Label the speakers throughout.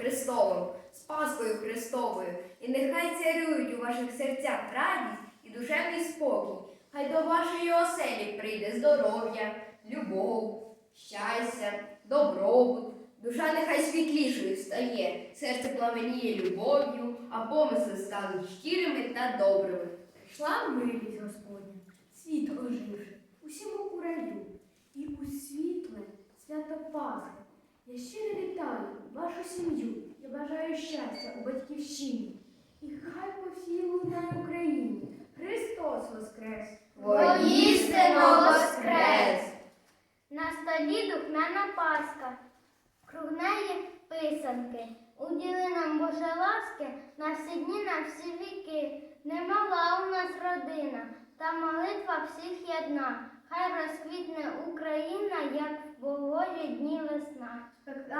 Speaker 1: Христовим, з Паскою Христовою, і нехай царюють у ваших серцях радість і душевний спокій. Хай до вашої оселі прийде здоров'я, любов, щастя, добробут. Душа нехай світлішою стає, серце пламеніє любов'ю, а помисли стануть щирими та добрими.
Speaker 2: Прийшла милість Господня, світ оживши, усім у раю, і у світле свято Пасхи. Я щиро вітаю вашу сім'ю. Я бажаю щастя у батьківщині. І хай по всій лунає Україні Христос Воскрес!
Speaker 1: Воістину воскрес!
Speaker 3: На столі духмяна паска, круг неї писанки. Уділи нам Боже ласки на всі дні, на всі віки. Немала у нас родина, та молитва всіх єдна. Хай розквітне Україна, як в Божі дні.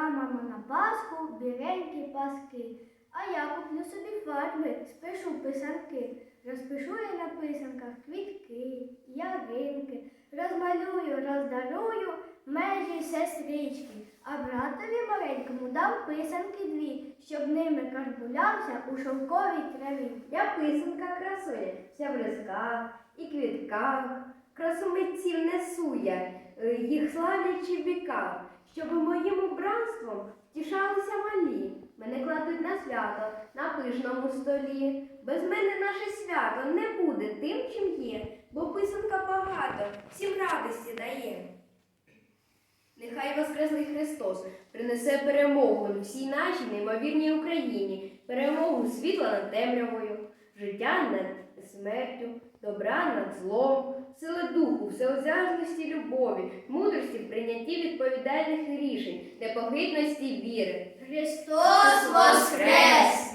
Speaker 2: Спекла мама на Пасху біленькі паски. А я куплю собі фарби, спишу писанки. Розпишу я на писанках квітки, яринки, розмалюю, роздарую межі сестрички. А братові маленькому дам писанки дві, щоб ними карбулявся у шовковій траві.
Speaker 1: Я писанка красує, вся в лисках і квітках. Красу митців несу я, е, їх славлячи в віках, щоб моїм убранством втішалися малі. Мене кладуть на свято, на пижному столі. Без мене наше свято не буде тим, чим є, бо писанка багато, всім радості дає. Нехай Воскреслий Христос принесе перемогу всій нашій неймовірній Україні, перемогу світла над темрявою, життя над смертю, добра над злом, сили духу, всеозяжності любові, мудрості в прийнятті відповідальних рішень, непогидності віри.
Speaker 3: Христос Воскрес!